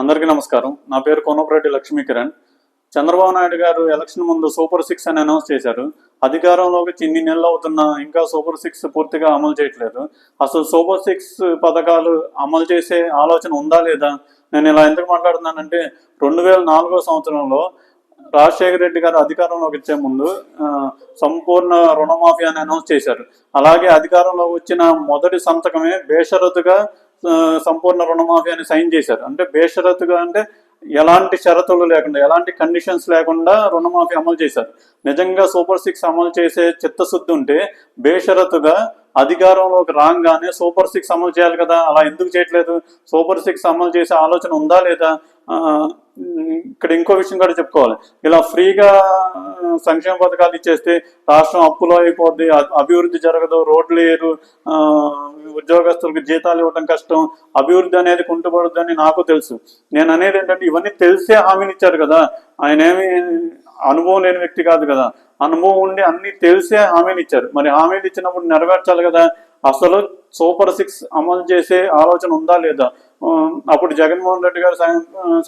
అందరికీ నమస్కారం. నా పేరు కోనపరెడ్డి లక్ష్మీకిరణ్. చంద్రబాబు నాయుడు గారు ఎలక్షన్ ముందు సూపర్ సిక్స్ అని అనౌన్స్ చేశారు. అధికారంలోకి వచ్చి ఇన్ని నెలలు అవుతున్నా ఇంకా సూపర్ సిక్స్ పూర్తిగా అమలు చేయట్లేదు. అసలు సూపర్ సిక్స్ పథకాలు అమలు చేసే ఆలోచన ఉందా లేదా? నేను ఇలా ఎందుకు మాట్లాడుతున్నానంటే రెండు వేల నాలుగో సంవత్సరంలో రాజశేఖర రెడ్డి గారు అధికారంలోకి వచ్చే ముందు సంపూర్ణ రుణమాఫీ అని అనౌన్స్ చేశారు. అలాగే అధికారంలోకి వచ్చిన మొదటి సంతకమే బేషరతుగా సంపూర్ణ రుణమాఫీ అని సైన్ చేశారు. అంటే బేషరతుగా అంటే ఎలాంటి షరతులు లేకుండా ఎలాంటి కండిషన్స్ లేకుండా రుణమాఫీ అమలు చేశారు. నిజంగా సూపర్ సిక్స్ అమలు చేసే చిత్తశుద్ధి ఉంటే బేషరతుగా అధికారంలోకి రాగానే సూపర్ సిక్స్ అమలు చేయాలి కదా అలా ఎందుకు చేయట్లేదు? సూపర్ సిక్స్ అమలు చేసే ఆలోచన ఉందా లేదా? ఇక్కడ ఇంకో విషయం కూడా చెప్పుకోవాలి. ఇలా ఫ్రీగా సంక్షేమ పథకాలు ఇచ్చేస్తే రాష్ట్రం అప్పులో అయిపోద్ది అభివృద్ధి జరగదు రోడ్లు లేరు ఉద్యోగస్తులకు జీతాలు ఇవ్వడం కష్టం అభివృద్ధి అనేది కుంటుపడుద్దని నాకు తెలుసు. నేను అనేది ఏంటంటే ఇవన్నీ తెలిసే హామీని ఇచ్చారు కదా. ఆయన ఏమి అనుభవం లేని వ్యక్తి కాదు కదా. అనుభవం ఉండి అన్ని తెలిసే హామీలు ఇచ్చారు. మరి హామీలు ఇచ్చినప్పుడు నెరవేర్చాలి కదా. అసలు సూపర్ సిక్స్ అమలు చేసే ఆలోచన ఉందా లేదా? అప్పుడు జగన్మోహన్ రెడ్డి గారు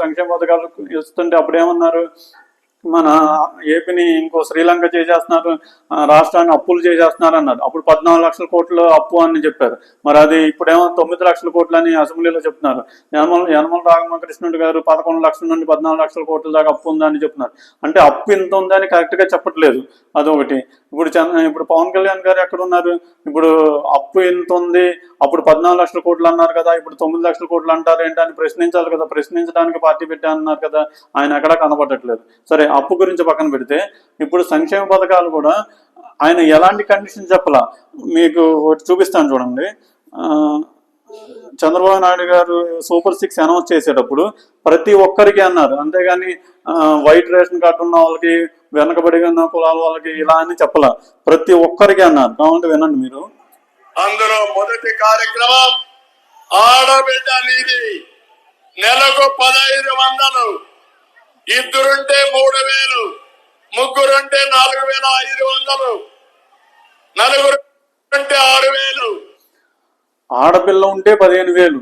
సంక్షేమ పథకాలు ఇస్తుంటే అప్పుడు ఏమన్నారు? మన ఏపీని ఇంకో శ్రీలంక చేసేస్తున్నారు రాష్ట్రాన్ని అప్పులు చేసేస్తున్నారు అన్నారు అప్పుడు పద్నాలుగు లక్షల కోట్లు అప్పు అని చెప్పారు. మరి అది ఇప్పుడేమో తొమ్మిది లక్షల కోట్లు అని అసెంబ్లీలో చెప్తున్నారు. యనమల యనమల రామకృష్ణుడు గారు పదకొండు లక్షల నుండి పద్నాలుగు లక్షల కోట్ల దాకా అప్పు ఉందని చెప్తున్నారు. అంటే అప్పు ఇంత ఉందని కరెక్ట్గా చెప్పట్లేదు. అదొకటి. ఇప్పుడు చంద ఇప్పుడు పవన్ కళ్యాణ్ గారు ఎక్కడ ఉన్నారు? ఇప్పుడు అప్పు ఎంత ఉంది. అప్పుడు పద్నాలుగు లక్షల కోట్లు అన్నారు కదా ఇప్పుడు తొమ్మిది లక్షల కోట్లు అంటారు ఏంటని ప్రశ్నించాలి కదా. ప్రశ్నించడానికి పార్టీ పెట్టా అన్నారు కదా. ఆయన ఎక్కడా కనబడట్లేదు. సరే అప్పు గురించి పక్కన పెడితే ఇప్పుడు సంక్షేమ పథకాలు కూడా ఆయన ఎలాంటి కండిషన్ చెప్పలా? మీకు ఒకటి చూపిస్తాను చూడండి. చంద్రబాబు నాయుడు గారు సూపర్ సిక్స్ అనౌన్స్ చేసేటప్పుడు ప్రతి ఒక్కరికి అన్నారు. అంతేగాని వైట్ రేషన్ కార్డు ఉన్న వాళ్ళకి వెనకబడి ఉన్న కులాల వాళ్ళకి ఇలా అని చెప్పలా. ప్రతి ఒక్కరికి అన్నారు. కావాలంటే వినండి మీరు. అందులో మొదటి కార్యక్రమం ఆడబిడ్డ నీది నెలకు పదహైదు వందలు. ఇద్దరుంటే మూడు వేలు ముగ్గురుంటే నాలుగు వేల ఐదు వందలు నలుగురు ఉంటే ఆరు వేలు. ఆడపిల్ల ఉంటే పదిహేను వేలు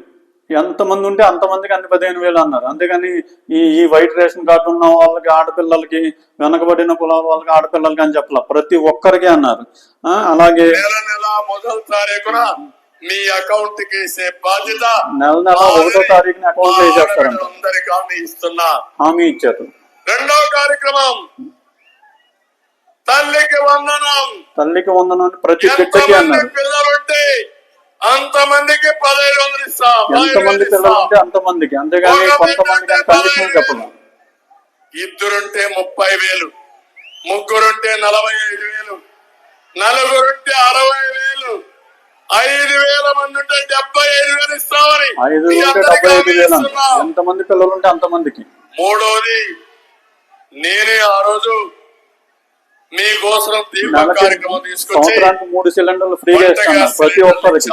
ఎంతమంది ఉంటే అంతమందికి అన్ని పదిహేను వేలు అన్నారు. అంతేగాని ఈ ఈ వైట్ రేషన్ కార్డు ఉన్న వాళ్ళకి ఆడపిల్లలకి వెనకబడిన కులాల వాళ్ళకి ఆడపిల్లలకి అని చెప్పాల. ప్రతి ఒక్కరికి అన్నారు. అలాగే నెల నెల మొదటి తారీఖున మీ అకౌంట్కి వేసే బాధ్యత నెల నెల ఒకటో తారీఖున అకౌంట్ వేసేస్తారంట అందరికి హామీ ఇస్తున్నా. హామీ ఇచ్చారు. రెండో కార్యక్రమం. తల్లికి వందనం. తల్లికి వందనాన్ని ప్రతి బిడ్డకి అన్నారు. పిల్లలుంటే అంతమందికి పదహైదు వందలు ఇస్తాం. ఎంతమంది పిల్లలు ఉంటే అంతమందికి. అంతేగాని కొంతమందికి అని కండిషన్ చెప్పలేదు ఇద్దరుంటే ముప్పై వేలు. ముగ్గురుంటే నలభై ఐదు వేలు. నలుగురుంటే అరవై వేలు. ఐదు వేల మంది ఉంటే డెబ్బై ఐదు వేలు ఇస్తామని. ఐదు మీ ఉంటే డెబ్బై ఐదు వేలు. ఎంతమంది పిల్లలు ఉంటే అంతమందికి? మూడోది నేనే ఆ రోజు మీకోసం దీపం నెలకి కార్యక్రమం తీసుకొచ్చి సంవత్సరానికి మూడు సిలిండర్లు ఫ్రీగా ఇస్తున్నారు ప్రతి ఒక్కరికి.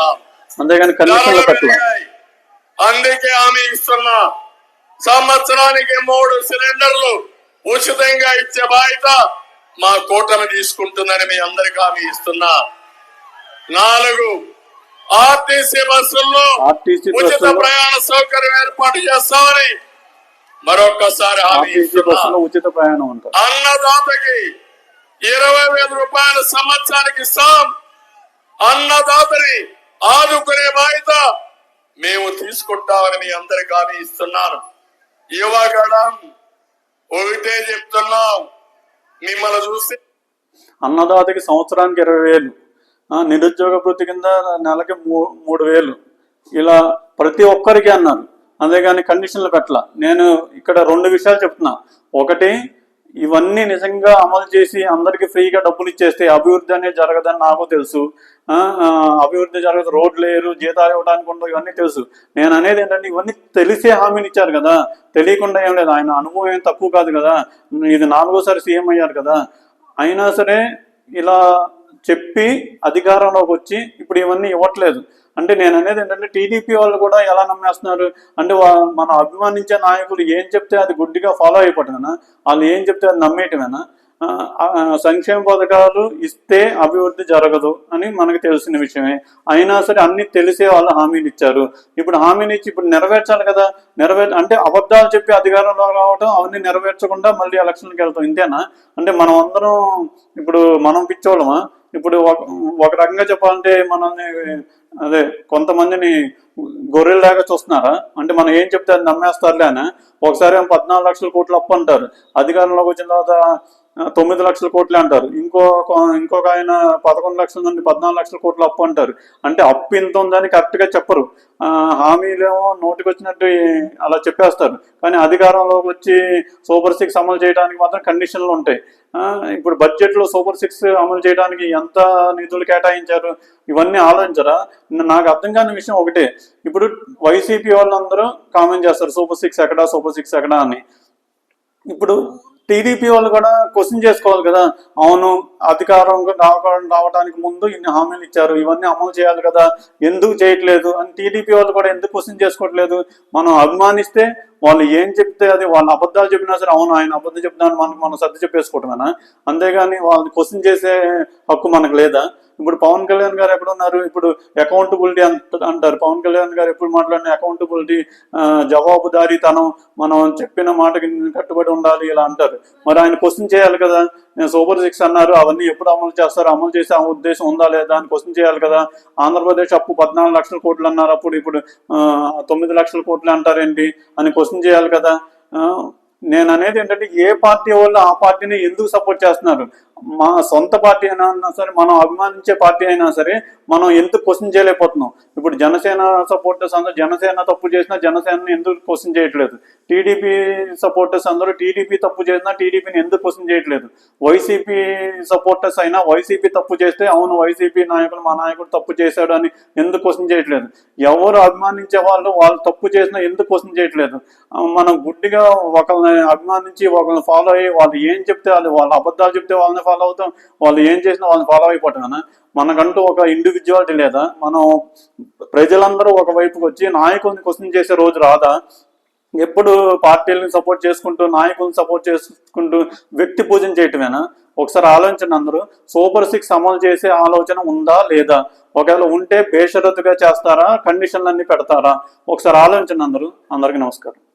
అంతేగాని కండిషన్లు ధరలు పెట్టలేదు. పెరిగాయి. అందుకే హామీ ఇస్తున్నా. సంవత్సరానికి మూడు సిలిండర్లు ఉచితంగా ఇచ్చే బాధ్యత మా కూటమి తీసుకుంటుందని మీ అందరికి హామీ ఇస్తున్నా. నాలుగు ఆర్టీసీ బస్సుల్లో ఉచిత ప్రయాణ సౌకర్యం ఏర్పాటు చేస్తామని మరొకసారి ఉచిత ప్రయాణం ఉంటుంది అన్నదాతకి ఇరవై వేల రూపాయల సంవత్సరానికి ఇస్తాం. అన్నదాతని ఆదుకునే బాధ్యత మేము తీసుకుంటామని మీ అందరికి హామీ ఇస్తున్నాను. యువగడం ఒకటే చెప్తున్నాం. మిమ్మల్ని చూస్తే అన్నదాతకి సంవత్సరానికి ఇరవై వేలు. నిరుద్యోగ వృత్తి కింద నెలకి మూ- మూడు వేలు. ఇలా ప్రతి ఒక్కరికి అన్నారు. అంతేగాని కండిషన్లు పెట్టాల నేను ఇక్కడ రెండు విషయాలు చెప్తున్నా. ఒకటి ఇవన్నీ నిజంగా అమలు చేసి అందరికీ ఫ్రీగా డబ్బులు ఇచ్చేస్తే అభివృద్ధి అనేది జరగదని నాకు తెలుసు. అభివృద్ధి జరగదు. రోడ్లు లేరు జీతాలు ఇవ్వడానికి ఉండవు ఇవన్నీ తెలుసు. నేను అనేది ఏంటంటే ఇవన్నీ తెలిసే హామీని ఇచ్చారు కదా. తెలియకుండా ఏం లేదు. ఆయన అనుభవం ఏం తక్కువ కాదు కదా. ఇది నాలుగోసారి సీఎం అయ్యారు కదా. అయినా సరే ఇలా చెప్పి అధికారంలోకి వచ్చి ఇప్పుడు ఇవన్నీ ఇవ్వట్లేదు. అంటే నేను అనేది ఏంటంటే టీడీపీ వాళ్ళు కూడా ఎలా నమ్మేస్తున్నారు? అంటే మనం అభిమానించే నాయకులు ఏం చెప్తే అది గుడ్డిగా ఫాలో అయిపోవటమేనా వాళ్ళు ఏం చెప్తే అది నమ్మేయటమేనా? సంక్షేమ పథకాలు ఇస్తే అభివృద్ధి జరగదు అని మనకు తెలిసిన విషయమే. అయినా సరే అన్ని తెలిసే వాళ్ళు హామీలు ఇచ్చారు. ఇప్పుడు హామీని ఇచ్చి ఇప్పుడు నెరవేర్చాలి కదా. నెరవేర్ అంటే అబద్ధాలు చెప్పి అధికారంలో రావడం అవన్నీ నెరవేర్చకుండా మళ్ళీ ఎలక్షన్కి వెళ్తాం. ఇంతేనా? అంటే మనం అందరం ఇప్పుడు మనం పిచ్చోళ్ళమా? ఇప్పుడు ఒక ఒక రకంగా చెప్పాలంటే మనల్ని అదే కొంతమందిని గొర్రెల్లాగా చూస్తున్నారా? అంటే మనం ఏం చెప్తే అది నమ్మేస్తారులే అని. ఒకసారి పద్నాలుగు లక్షల కోట్లు అప్పు అంటారు. అధికారంలోకి వచ్చిన తర్వాత తొమ్మిది లక్షల కోట్లు అంటారు. ఇంకో ఇంకొక ఆయన పదకొండు లక్షల నుండి పద్నాలుగు లక్షల కోట్లు అప్పు అంటారు. అంటే అప్పు ఇంత ఉందని కరెక్ట్గా చెప్పరు. హామీలేమో నోటికి వచ్చినట్టు అలా చెప్పేస్తారు. కానీ అధికారంలోకి వచ్చి సూపర్ సిక్స్ అమలు చేయడానికి మాత్రం కండిషన్లు ఉంటాయి. ఇప్పుడు బడ్జెట్లో సూపర్ సిక్స్ అమలు చేయడానికి ఎంత నిధులు కేటాయించారు? ఇవన్నీ ఆలోచించరా? నాకు అర్థం కాని విషయం ఒకటే. ఇప్పుడు వైసీపీ వాళ్ళందరూ కామెంట్ చేస్తారు సూపర్ సిక్స్ ఎక్కడా? సూపర్ సిక్స్ ఎక్కడా? అని. ఇప్పుడు టీడీపీ వాళ్ళు కూడా క్వశ్చన్ చేసుకోవాలి కదా. అవును అధికారం రావడానికి ముందు ఇన్ని హామీలు ఇచ్చారు. ఇవన్నీ అమలు చేయాలి కదా. ఎందుకు చేయట్లేదు? అని టీడీపీ వాళ్ళు కూడా ఎందుకు క్వశ్చన్ చేసుకోవట్లేదు? మనం అభిమానిస్తే వాళ్ళు ఏం చెప్తే అది వాళ్ళు అబద్ధాలు చెప్పినా సరే అవును ఆయన అబద్ధం చెప్తాను మనకు మనం సర్ది చెప్పేసుకోవటమేనా? అంతేగాని వాళ్ళని క్వశ్చన్ చేసే హక్కు మనకు లేదా? ఇప్పుడు పవన్ కళ్యాణ్ గారు ఎక్కడున్నారు ఇప్పుడు అకౌంటబిలిటీ అంటారు. పవన్ కళ్యాణ్ గారు ఎప్పుడు మాట్లాడిన అకౌంటబిలిటీ జవాబుదారీతనం మనం చెప్పిన మాటకి కట్టుబడి ఉండాలి ఇలా అంటారు. మరి ఆయన క్వశ్చన్ చేయాలి కదా? నేను సూపర్ సిక్స్ అన్నారు అవన్నీ ఎప్పుడు అమలు చేస్తారు అమలు చేసే ఉద్దేశం ఉందా లేదా అని క్వశ్చన్ చేయాలి కదా. ఆంధ్రప్రదేశ్ అప్పు పద్నాలుగు లక్షల కోట్లు అన్నారు అప్పుడు ఇప్పుడు ఆ, తొమ్మిది లక్షల కోట్లు అంటారేంటి అని క్వశ్చన్ చేయాలి కదా. నేను అనేది ఏంటంటే ఏ పార్టీ వాళ్ళు ఆ పార్టీని ఎందుకు సపోర్ట్ చేస్తున్నారు? మా సొంత పార్టీ అయినా సరే మనం అభిమానించే పార్టీ అయినా సరే మనం ఎందుకు క్వశ్చన్ చేయలేకపోతున్నాం. ఇప్పుడు జనసేన సపోర్టర్స్ అందరూ జనసేన తప్పు చేసినా జనసేనని ఎందుకు క్వశ్చన్ చేయట్లేదు? టీడీపీ సపోర్టర్స్ అందరూ టీడీపీ తప్పు చేసినా టీడీపీని ఎందుకు క్వశ్చన్ చేయట్లేదు? వైసీపీ సపోర్టర్స్ అయినా వైసీపీ తప్పు చేస్తే అవును వైసీపీ నాయకుడు మా నాయకుడు తప్పు చేశాడు అని ఎందుకు క్వశ్చన్ చేయట్లేదు? ఎవరు అభిమానించే వాళ్ళు వాళ్ళు తప్పు చేసినా ఎందుకు క్వశ్చన్ చేయట్లేదు? మనం గుడ్డిగా ఒకరిని అభిమానించి ఒకరిని ఫాలో అయ్యి వాళ్ళు ఏం చెప్తే వాళ్ళు వాళ్ళ అబద్ధాలు చెప్తే వాళ్ళని ఫాలో అవుతాం. వాళ్ళు ఏం చేసినా వాళ్ళని ఫాలో అయిపోవటమేనా మనకంటూ ఒక ఇండివిజువాలిటీ లేదా మనం ప్రజలందరూ ఒకవైపుకి వచ్చి నాయకుల్ని క్వశ్చన్ చేసే రోజు రాదా? ఎప్పుడు పార్టీలను సపోర్ట్ చేసుకుంటూ నాయకులను సపోర్ట్ చేసుకుంటూ వ్యక్తి పూజన చేయటమేనా? ఒకసారి ఆలోచించండి అందరూ. సూపర్ సిక్స్ అమలు చేసే ఆలోచన ఉందా లేదా? ఒకవేళ ఉంటే బేషరతుగా చేస్తారా? కండిషన్లన్నీ పెడతారా? ఒకసారి ఆలోచించండి అందరూ. అందరికీ నమస్కారం.